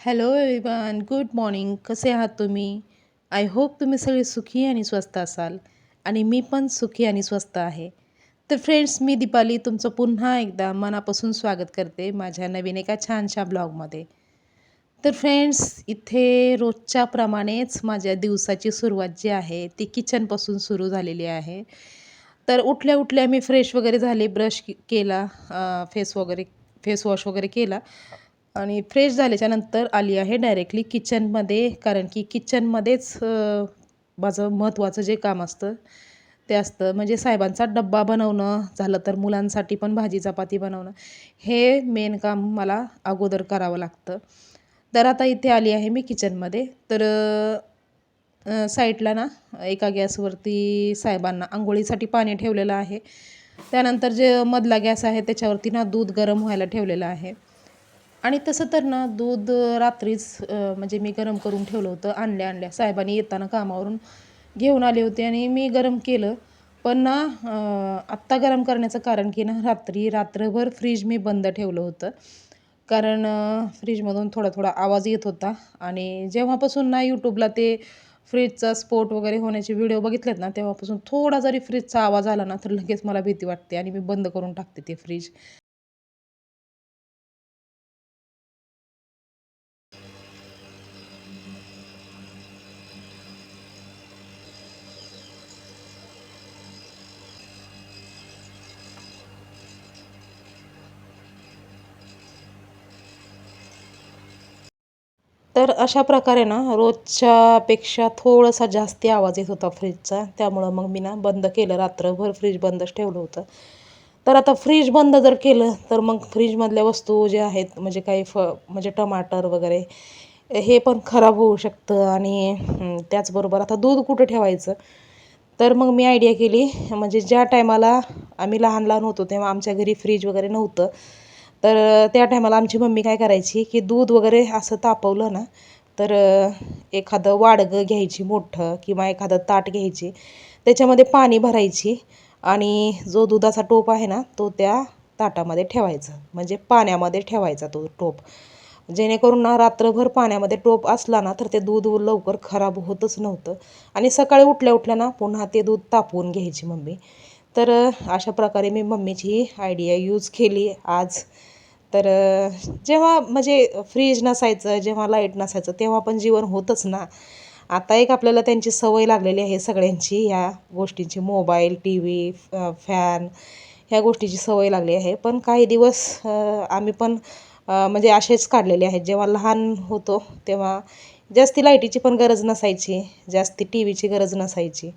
Hello everyone good morning कसे आहात तुम्ही? आय होप तुम्ही सगळे सुखी आणि स्वस्त असाल. आणि मी पण सुखी आणि स्वस्त आहे. तर फ्रेंड्स मी दीपाली तुमचं पुन्हा एकदा मनापासून स्वागत करते माझ्या नवीन एका छानशा ब्लॉगमध्ये तर फ्रेंड्स इथे रोजच्या प्रमाणेच माझ्या दिवसाची सुरुवात जी आहे ती किचनपासून सुरू झालेली आहे. तर उठल्या उठल्या मी फ्रेश वगैरे झाले ब्रश केला फेस वगैरे फेस वॉश वगैरे केला. आणि फ्रेश झाल्याच्यानंतर आली आहे डायरेक्टली किचनमध्ये कारण की किचनमध्येच माझं महत्त्वाचं जे काम असतं ते असतं. म्हणजे साहेबांचा डब्बा बनवणं झालं तर मुलांसाठी पण भाजी चपाती बनवणं हे मेन काम मला अगोदर करावं लागतं. तर आता इथे आली आहे मी किचनमध्ये तर साईडला ना एका गॅसवरती साहेबांना आंघोळीसाठी पाणी ठेवलेलं आहे. त्यानंतर जे मधला गॅस आहे त्याच्यावरती ना दूध गरम व्हायला ठेवलेलं आहे. आणि तसं तर ना दूध रात्रीच म्हणजे मी गरम करून ठेवलं होतं आणल्या आणल्या. साहेबांनी येताना कामावरून घेऊन आले होते आणि मी गरम केलं. पण ना आत्ता गरम करण्याचं कारण की ना रात्री रात्रभर फ्रीज मी बंद ठेवलं होतं. कारण फ्रीजमधून थोडा थोडा आवाज येत होता. आणि जेव्हापासून ना यूट्यूबला ते फ्रीजचा स्फोट वगैरे होण्याचे व्हिडिओ बघितलेत ना तेव्हापासून थोडा जरी फ्रीजचा आवाज आला ना तर लगेच मला भीती वाटते आणि मी बंद करून टाकते ते फ्रीज. तर अशा प्रकारे ना रोजच्यापेक्षा थोडासा जास्त आवाज येत होता फ्रीजचा त्यामुळं मग मी ना बंद केलं. रात्रभर फ्रीज बंदच ठेवलं होतं. तर आता फ्रीज बंद जर केलं तर मग फ्रीजमधल्या वस्तू ज्या आहेत म्हणजे काही फ म्हणजे टमाटर वगैरे हे पण खराब होऊ शकतं आणि त्याचबरोबर आता दूध कुठं ठेवायचं? तर मग मी आयडिया केली म्हणजे ज्या टायमाला आम्ही लहान लहान होतो तेव्हा आमच्या घरी फ्रीज वगैरे नव्हतं. तर त्या टायमाला आमची मम्मी काय करायची की दूध वगैरे असं तापवलं ना तर एखादं वाडगं घ्यायची मोठं किंवा एखादं ताट घ्यायची. त्याच्यामध्ये पाणी भरायची आणि जो दुधाचा टोप आहे ना तो त्या ताटामध्ये ठेवायचा. म्हणजे पाण्यामध्ये ठेवायचा तो टोप. जेणेकरून ना रात्रभर पाण्यामध्ये टोप असला ना तर ते दूध लवकर खराब होतच नव्हतं. आणि सकाळी उठल्या उठल्या ना पुन्हा ते दूध तापवून घ्यायची मम्मी. तर अशा प्रकारे मी मम्मीची आयडिया यूज केली आज. तर जेव्हा म्हणजे फ्रीज नसायचं जेव्हा लाइट नसायचं तेव्हा पण जीवन होतंच ना. आता एक आपल्याला त्यांची सवय लागलेली आहे सगळ्यांची ह्या गोष्टींची. मोबाईल टी व्ही फॅन ह्या गोष्टीची सवय लागली आहे. पण काही दिवस आम्ही पण म्हणजे असेच काढलेले आहेत. जेव्हा लहान होतो तेव्हा जास्ती लाईटीची पण गरज नसायची. जास्ती टी व्हीची गरज नसायची.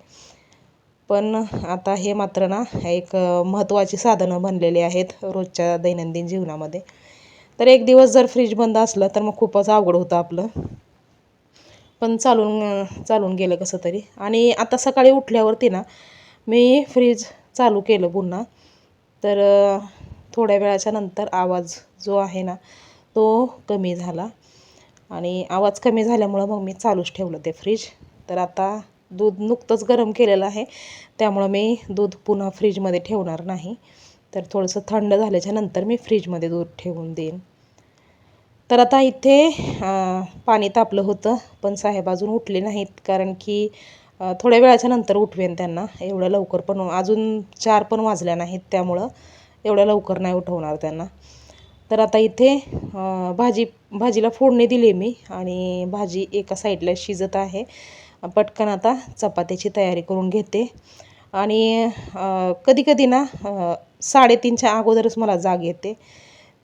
पण आता हे मात्र ना एक महत्त्वाची साधनं बनलेली आहेत रोजच्या दैनंदिन जीवनामध्ये. तर एक दिवस जर फ्रीज बंद असलं तर मग खूपच अवघड होतं आपलं. पण चालून चालून गेलं कसं तरी. आणि आता सकाळी उठल्यावरती ना मी फ्रीज चालू केलं पुन्हा. तर थोड्या वेळाच्या नंतर आवाज जो आहे ना तो कमी झाला. आणि आवाज कमी झाल्यामुळं मग मी चालूच ठेवलं ते फ्रीज. तर आता दूध नुकतंच गरम केलेलं आहे. त्यामुळं मी दूध पुन्हा फ्रीजमध्ये ठेवणार नाही. तर थोडंसं थंड झाल्याच्यानंतर मी फ्रीजमध्ये दूध ठेवून देईन. तर आता इथे पाणी तापलं होतं पण साहेब अजून उठले नाहीत कारण की थोड्या वेळाच्या नंतर उठवेन त्यांना. एवढ्या लवकर पण अजून चार पण वाजल्या नाहीत त्यामुळं एवढ्या लवकर नाही उठवणार त्यांना. तर आता इथे भाजी भाजीला फोडणी दिली मी आणि भाजी एका साईडला शिजत आहे. पटकन आता चपात्याची तयारी करून घेते. आणि कधी कधी ना साडेतीनच्या अगोदरच मला जाग येते.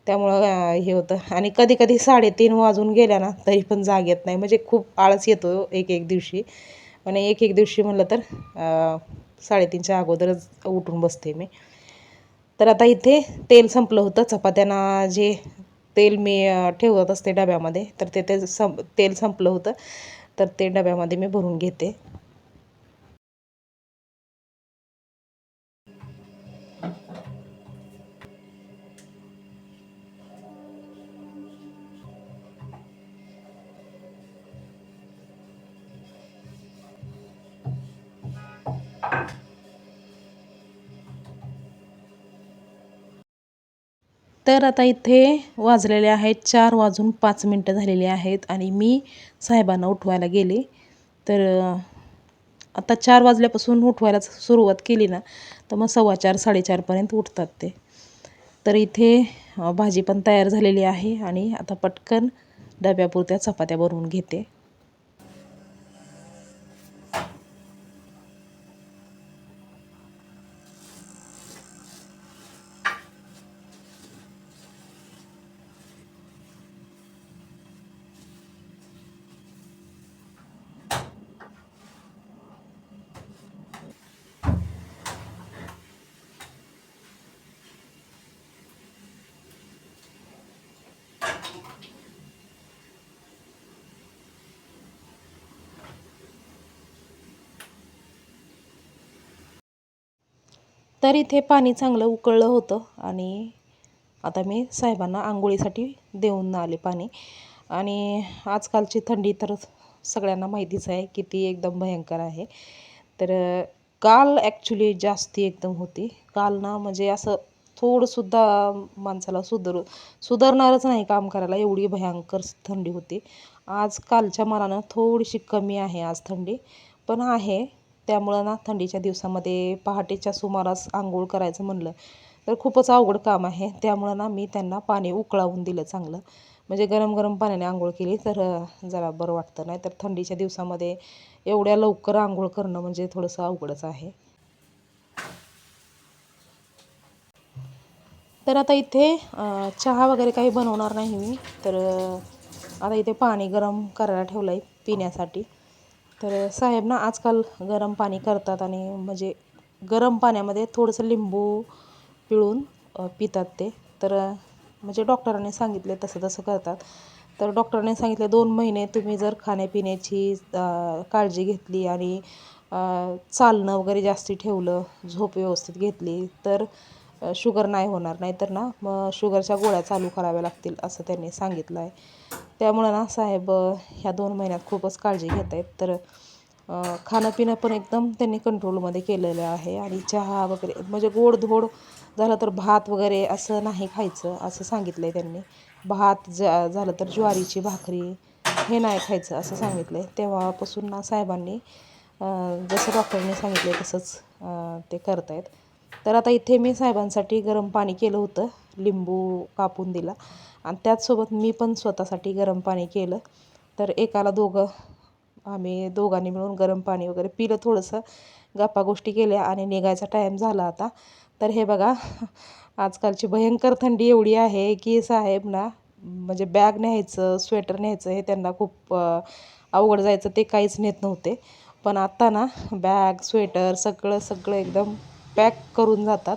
त्यामुळं हे होतं. आणि कधी कधी साडेतीन वाजून गेल्या ना तरी पण जाग येत नाही. म्हणजे खूप आळस येतो एक एक दिवशी. आणि एक एक दिवशी म्हटलं तर साडेतीनच्या अगोदरच उठून बसते मी. तर आता इथे तेल संपलं होतं. चपात्यांना जे तेल मी ठेवत असते डब्यामध्ये तर ते ते संप तेल संपलं होतं. तर ते डब्यामध्ये मी भरून घेते. तर आता इथे वाजलेले आहेत चार वाजून पाच मिनटं झालेली आहेत आणि मी साहेबांना उठवायला गेले. तर आता चार वाजल्यापासून उठवायला सुरुवात केली ना तर मग सव्वा चार साडेचारपर्यंत उठतात ते. तर इथे भाजी पण तयार झालेली आहे आणि आता पटकन डब्यापुरत्या चपात्या बनवून घेते. तर इथे पाणी चांगलं उकळलं होतं आणि आता मी साहेबांना आंघोळीसाठी देऊन आले पाणी. आणि आजकालची थंडी तर सगळ्यांना माहितीच आहे की ती एकदम भयंकर आहे. तर काल ॲक्च्युली जास्ती एकदम होती. काल ना म्हणजे असं थोडंसुद्धा माणसाला सुधरू सुधारणारच नाही काम करायला. एवढी भयंकर थंडी होती. आज कालच्या मानानं थोडीशी कमी आहे आज थंडी. पण आहे त्यामुळं ना थंडीच्या दिवसामध्ये पहाटेच्या सुमारास आंघोळ करायचं म्हणलं तर खूपच अवघड काम आहे. त्यामुळं ना मी त्यांना पाणी उकळावून दिलं चांगलं. म्हणजे गरम गरम पाण्याने आंघोळ केली तर जरा बरं वाटतं. नाही तर थंडीच्या दिवसामध्ये एवढ्या लवकर आंघोळ करणं म्हणजे थोडंसं अवघडच आहे. तर आता इथे चहा वगैरे काही बनवणार नाही मी. तर आता इथे पाणी गरम करायला ठेवलं आहे पिण्यासाठी. तर साहेब ना आजकाल गरम पाणी करतात आणि म्हणजे गरम पाण्यामध्ये थोडंसं लिंबू पिळून पितात ते. तर म्हणजे डॉक्टरांनी सांगितले तसं तसं करतात. तर डॉक्टरांनी सांगितले दोन महिने तुम्ही जर खाण्यापिण्याची काळजी घेतली आणि चालणं वगैरे जास्ती ठेवलं झोप व्यवस्थित घेतली तर शुगर नाही होणार नाहीतर ना मग शुगरच्या गोळ्या चालू कराव्या लागतील असं त्यांनी सांगितलं आहे. त्यामुळं ना साहेब ह्या दोन महिन्यात खूपच काळजी घेत आहेत. तर खाणं पिणं पण एकदम त्यांनी कंट्रोलमध्ये केलेलं आहे. आणि चहा वगैरे म्हणजे गोडधोड झालं तर भात वगैरे असं नाही खायचं असं सांगितलं आहे त्यांनी. भात जा झालं तर ज्वारीची भाकरी हे नाही खायचं असं सांगितलं आहे तेव्हापासून ना साहेबांनी जसं डॉक्टरांनी सांगितलं आहे तसंच ते करत आहेत तर आता इथे मी साहेबांसाठी गरम पाणी केलं होतं लिंबू कापून दिला. आणि त्याचसोबत मी पण स्वतःसाठी गरम पाणी केलं. तर एकाला दोघं आम्ही दोघांनी मिळून गरम पाणी वगैरे पिलं थोडंसं. गप्पा गोष्टी केल्या आणि निघायचा टाईम झाला आता. तर हे बघा आजकालची भयंकर थंडी एवढी आहे की साहेब ना म्हणजे बॅग न्यायचं स्वेटर न्यायचं हे त्यांना खूप अवघड जायचं ते काहीच नेत नव्हते. पण आत्ता ना बॅग स्वेटर सगळं सगळं एकदम पॅक करून जातात.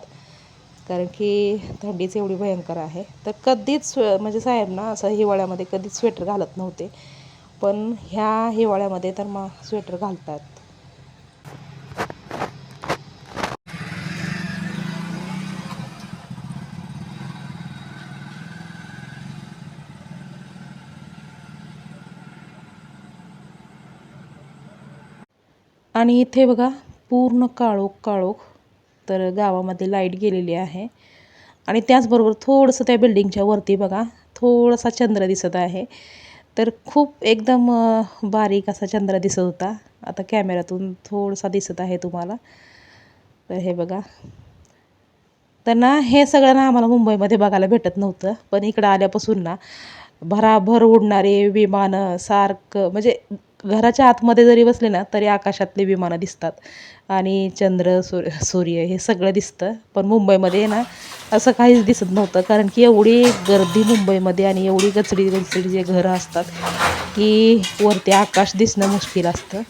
कारण की थंडीच एवढी भयंकर आहे. तर कधीच म्हणजे साहेब ना असं हिवाळ्यामध्ये कधीच स्वेटर घालत नव्हते. पण ह्या हिवाळ्यामध्ये तर मग स्वेटर घालतात. आणि इथे बघा पूर्ण काळोख काळोख तर गावामध्ये लाइट गेलेली आहे. आणि त्याचबरोबर थोडंसं त्या बिल्डिंगच्या वरती बघा थोडासा चंद्र दिसत आहे. तर खूप एकदम बारीक असा चंद्र दिसत होता. आता कॅमेऱ्यातून थोडासा दिसत आहे तुम्हाला. तर हे बघा. तर ना हे सगळं ना आम्हाला मुंबईमध्ये बघायला भेटत नव्हतं. पण इकडं आल्यापासून ना भराभर उडणारे विमानं सारखं म्हणजे घराच्या आतमध्ये जरी बसले ना तरी आकाशातले विमानं दिसतात. आणि चंद्र सूर्य सूर्य हे सगळं दिसतं. पण मुंबईमध्ये ना असं काहीच दिसत नव्हतं. कारण की एवढी गर्दी मुंबईमध्ये आणि एवढी गचडी गचडी जे घरं असतात की वरती आकाश दिसणं मुश्किल असतं.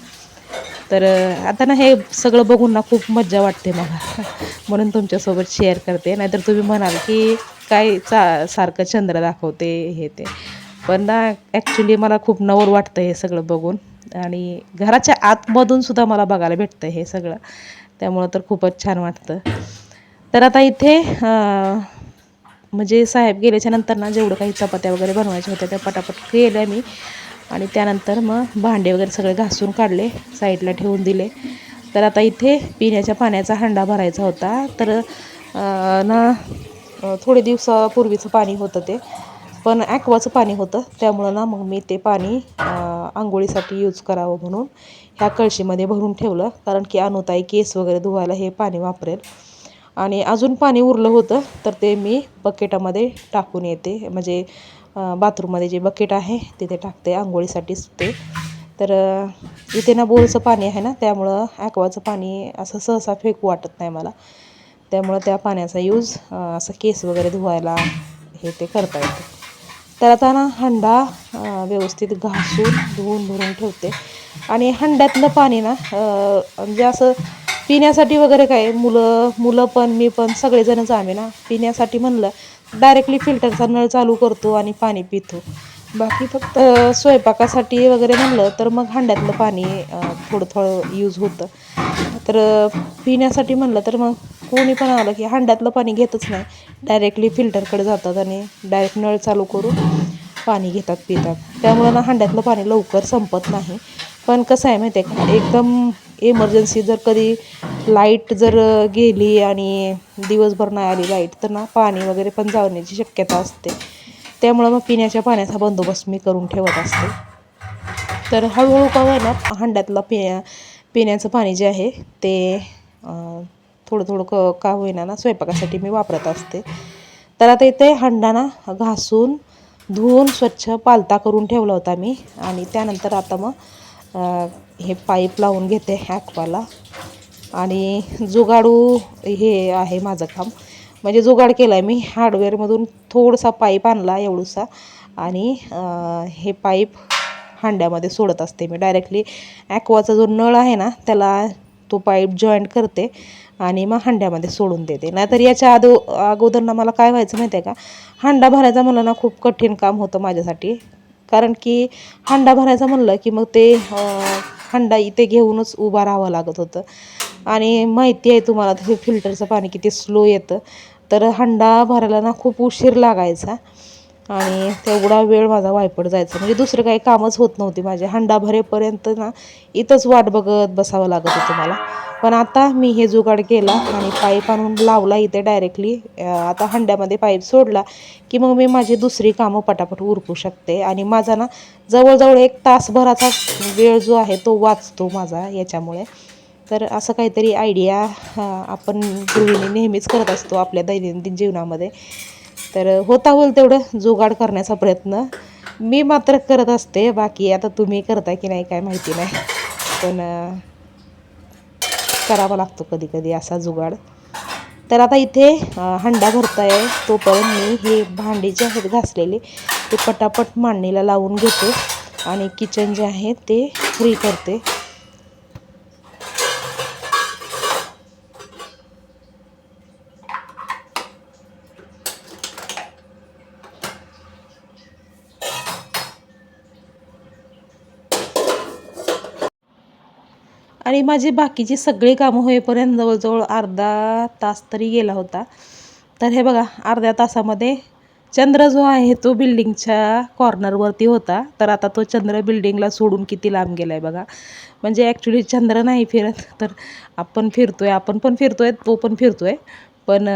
तर आता ना हे सगळं बघून ना खूप मज्जा वाटते मला. म्हणून तुमच्यासोबत शेअर करते. नाहीतर तुम्ही म्हणाल की काय चा सारखं चंद्र दाखवते हे ते. पण ना ॲक्च्युली मला खूप नवल वाटतं हे सगळं बघून. आणि घराच्या आतमधून सुद्धा मला बघायला भेटतं हे सगळं. त्यामुळं तर खूपच छान वाटतं. तर आता इथे म्हणजे साहेब गेल्याच्यानंतर ना जेवढं काही चपात्या वगैरे बनवायच्या होत्या त्या पटापट केल्या मी. आणि त्यानंतर मग भांडे वगैरे सगळे घासून काढले साईडला ठेवून दिले. तर आता इथे पिण्याच्या पाण्याचा हंडा भरायचा होता. तर ना थोडे दिवसापूर्वीचं पाणी होतं ते. पण ॲक्वाचं पाणी होतं. त्यामुळं ना मग मी ते पाणी आंघोळीसाठी यूज करावं म्हणून ह्या कळशीमध्ये भरून ठेवलं. कारण की अनुताई केस वगैरे धुवायला हे पाणी वापरेल. आणि अजून पाणी उरलं होतं तर ते मी बकेटामध्ये टाकून येते. म्हणजे बाथरूममध्ये जे बकेट आहे तिथे टाकते आंघोळीसाठीच ते. तर इथे ना बोरचं पाणी आहे ना त्यामुळं ॲक्वाचं पाणी असं सहसा फेकू वाटत नाही मला. त्यामुळं त्या पाण्याचा यूज असं केस वगैरे धुवायला हे ते करता येतं. तर आता ना हंडा व्यवस्थित घासून धुवून भरून ठेवते. आणि हंड्यातलं पाणी ना म्हणजे असं पिण्यासाठी वगैरे काय मुलं मुलं पण मी पण सगळेजणच आम्ही ना पिण्यासाठी म्हणलं डायरेक्टली फिल्टरचा नळ चालू करतो आणि पाणी पितो. बाकी फक्त स्वयंपाकासाठी वगैरे म्हणलं तर मग हंड्यातलं पाणी थोडं थोडं यूज होतं. तर पिण्यासाठी म्हणलं तर मग कोणी पण आलं की हंड्यातलं पाणी घेतच नाही. डायरेक्टली फिल्टरकडे जातात आणि डायरेक्ट नळ चालू करून पाणी घेतात पितात. त्यामुळं ना हंड्यातलं पाणी लवकर संपत नाही. पण कसं आहे माहिती आहे का एकदम इमर्जन्सी जर कधी लाइट जर गेली आणि दिवसभर नाही आली लाइट तर ना पाणी वगैरे पण जाण्याची शक्यता असते. त्यामुळं मग पिण्याच्या पाण्याचा बंदोबस्त मी करून ठेवत असते. तर हळूहळू का होईना हंड्यातलं पिण्या पिण्याचं पाणी जे आहे ते थोडं थोडं क का होईना ना स्वयंपाकासाठी मी वापरत असते. तर आता इथे हंडाना घासून धुवून स्वच्छ पालता करून ठेवला होता मी. आणि त्यानंतर आता मग हे पाईप लावून घेते ॲक्वाला. आणि जुगाडू हे आहे माझं काम. म्हणजे जुगाड केला आहे मी हार्डवेअरमधून थोडासा पाईप आणला एवढूसा. आणि हे पाईप हांड्यामध्ये सोडत असते मी. डायरेक्टली ॲक्वाचा जो नळ आहे ना त्याला तो पाईप जॉईंट करते. आणि मग हांड्यामध्ये सोडून देते. नाहीतर याच्या आदो अगोदर ना मला काय व्हायचं माहिती आहे का? हांडा भरायचा म्हणलं ना खूप कठीण काम होतं माझ्यासाठी. कारण की हांडा भरायचा म्हणलं की मग ते अं, हांडा इथे घेऊनच उभा राहावं लागत होतं. आणि माहिती आहे तुम्हाला ते फिल्टरचं पाणी किती स्लो येतं. तर हंडा भरायला ना खूप उशीर लागायचा. आणि तेवढा वेळ माझा वायपट जायचा. म्हणजे दुसरं काही कामच होत नव्हती माझे. हंडा भरेपर्यंत ना इथंच वाट बघत बसावं लागत होतं मला. पण आता मी हे जुगाड केला आणि पाईप आणून लावला इथे डायरेक्टली आता हंड्यामध्ये पाईप सोडला की मग मी माझी दुसरी कामं पटापट उरकू शकते. आणि माझा ना जवळजवळ एक तासभराचा वेळ जो आहे तो वाचतो माझा याच्यामुळे. तर असं काहीतरी आयडिया आपण गृहिणी नेहमीच करत असतो आपल्या दैनंदिन जीवनामध्ये. तर होता होईल तेवढं जुगाड करण्याचा प्रयत्न. मी मात्र करत असते. बाकी आता तुम्ही करता की नाही काय माहिती नाही. पण करावा लागतो कधी कधी असा जुगाड. तर आता इथे हंडा हंडा भरताय. तोपर्यंत मी हे भांडी जे आहेत घासलेले ते पटापट मांडणीला लावून घेते आणि किचन जे आहे ते फ्री करते. माझी बाकीची सगळी कामं होईपर्यंत जवळजवळ अर्धा तास तरी गेला होता. तर हे बघा अर्ध्या तासामध्ये चंद्र जो आहे तो बिल्डिंगच्या कॉर्नरवरती होता. तर आता तो चंद्र बिल्डिंगला सोडून किती लांब गेला आहे बघा. म्हणजे ॲक्च्युली चंद्र नाही फिरत तर आपण फिरतो आहे आपण पण फिरतो आहे तो पण फिरतो आहे पण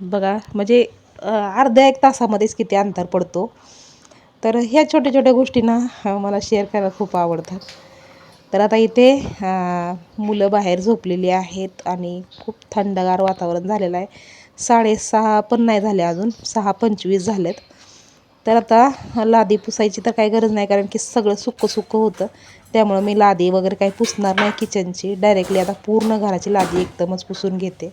बघा म्हणजे अर्ध्या एक तासामध्येच किती अंतर पडतो. तर ह्या छोट्या छोट्या गोष्टींना मला शेअर करायला खूप आवडतात तर आता इथे मुलं बाहेर झोपलेली आहेत आणि खूप थंडगार वातावरण झालेलं आहे. साडेसहा पण नाही झाले अजून सहा पंचवीस झालेत. तर आता लादी पुसायची तर काही गरज नाही कारण की सगळं सुक्कं सुक्कं होतं. त्यामुळं मी लादी वगैरे काही पुसणार नाही किचनची. डायरेक्टली आता पूर्ण घराची लादी एकदमच पुसून घेते.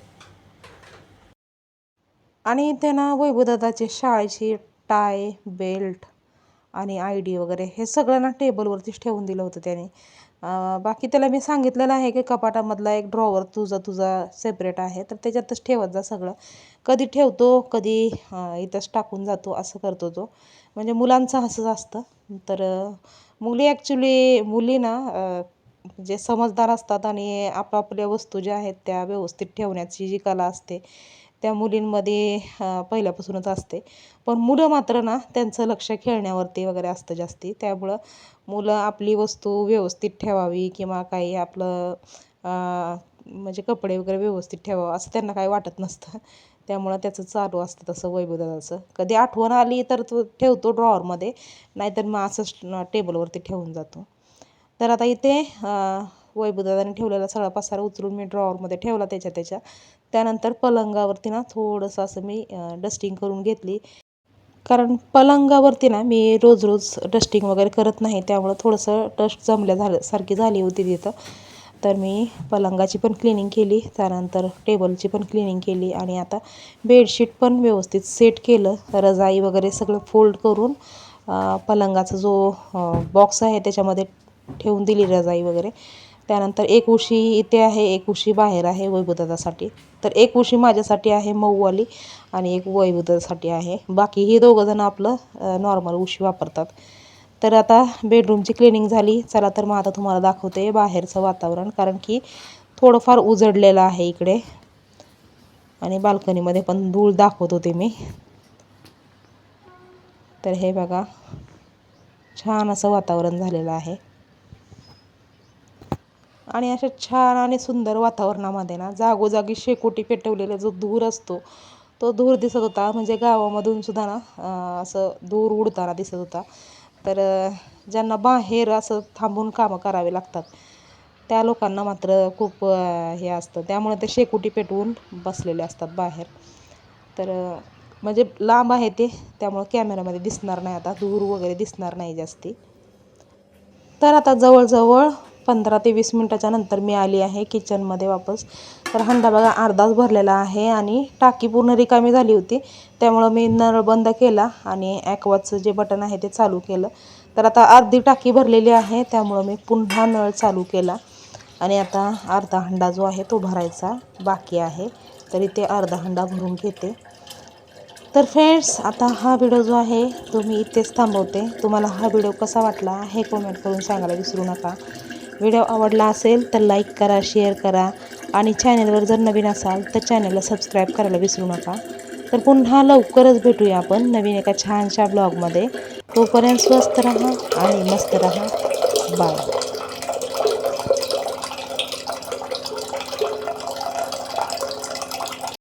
आणि इथे ना वैभवदादाचे शाळेची टाय बेल्ट आणि आय डी वगैरे हे सगळं ना टेबलवरतीच ठेवून दिलं होतं त्याने. बाकी त्याला मी सांगितलेलं आहे की कपाटामधला एक ड्रॉवर तुझा तुझा सेपरेट आहे तर त्याच्यातच ठेवत जा सगळं. कधी ठेवतो कधी इथंच टाकून जातो असं करतो तो. म्हणजे मुलांचं असंच असतं. तर मुली ॲक्च्युली मुली ना जे समजदार असतात आणि आपापल्या वस्तू ज्या आहेत त्या व्यवस्थित ठेवण्याची जी कला असते त्या मुलींमध्ये पहिल्यापासूनच असते. पण मुलं मात्र ना त्यांचं लक्ष खेळण्यावरती वगैरे असतं जास्ती. त्यामुळं मुलं आपली वस्तू व्यवस्थित ठेवावी किंवा काही आपलं म्हणजे कपडे वगैरे व्यवस्थित ठेवावं असं त्यांना काही वाटत नसतं. त्यामुळं त्याचं चालू असतं तसं वैभवदादाचं कधी आठवण आली तर तो ठेवतो ड्रॉवरमध्ये नाहीतर मग असंच टेबलवरती ठेवून जातो. तर आता इथे वैभवदादाने ठेवलेला सगळा पसारा उचलून मी ड्रॉवरमध्ये ठेवला त्याच्या त्याच्या. त्यानंतर पलंगावरती ना थोडंसं असं मी डस्टिंग करून घेतली. कारण पलंगावरती ना मी रोज रोज डस्टिंग वगैरे करत नाही त्यामुळं थोडंसं डस्ट जमल्या झालं सारखी झाली होती तिथं. तर मी पलंगाची पण क्लिनिंग केली त्यानंतर टेबलची पण क्लिनिंग केली आणि आता बेडशीट पण व्यवस्थित सेट केलं. रजाई वगैरे सगळं फोल्ड करून पलंगाचा जो बॉक्स आहे त्याच्यामध्ये ठेवून दिली रजाई वगैरे. त्यानंतर एक उशी इथे आहे एक उशी बाहेर आहे वैभवदादासाठी. तर एक उशी माझ्यासाठी आहे मऊवाली आणि एक वैभवदादासाठी आहे. बाकी ही दोघंजणं आपलं नॉर्मल उशी वापरतात. तर आता बेडरूमची क्लिनिंग झाली. चला तर मग आता तुम्हाला दाखवते बाहेरचं वातावरण. कारण की थोडंफार उजडलेलं आहे इकडे. आणि बाल्कनीमध्ये पण धूळ दाखवत होते मी. तर हे बघा छान असं वातावरण झालेलं आहे. आणि अशा छान आणि सुंदर वातावरणामध्ये ना जागोजागी शेकोटी पेटवलेला जो धूर असतो तो धूर दिसत होता. म्हणजे गावामधून सुद्धा ना असं धूर उडताना दिसत होता. तर ज्यांना बाहेर असं थांबून कामं करावे लागतात त्या लोकांना मात्र खूप हे असतं. त्यामुळे ते शेकोटी पेटवून बसलेले असतात बाहेर. तर म्हणजे लांब आहे ते त्यामुळं कॅमेऱ्यामध्ये दिसणार नाही आता. धूर वगैरे दिसणार नाही जास्ती. तर आता जवळजवळ पंधरा ते वीस मिनटाच्या नंतर मी आली आहे किचनमध्ये वापस. तर हंडा बघा अर्धाच भरलेला आहे आणि टाकी पूर्ण रिकामी झाली होती. त्यामुळं मी नळ बंद केला आणि ॲक्वाचं जे बटन आहे ते चालू केलं. तर आता अर्धी टाकी भरलेली आहे त्यामुळं मी पुन्हा नळ चालू केला. आणि आता अर्धा हंडा जो आहे तो भरायचा बाकी आहे. तरी ते अर्धा हंडा भरून घेते. तर फ्रेंड्स आता हा व्हिडिओ जो आहे तो मी इथेच थांबवते. तुम्हाला हा व्हिडिओ कसा वाटला हे कमेंट करून सांगायला विसरू नका. व्हिडिओ आवडला असेल तर लाईक करा शेअर करा आणि चॅनलवर जर नवीन असाल तर चॅनलला सबस्क्राईब करायला विसरू नका. तर पुन्हा लवकरच भेटूया आपण नवीन एका छानशा ब्लॉगमध्ये. तोपर्यंत स्वस्त राहा आणि मस्त राहा. बाय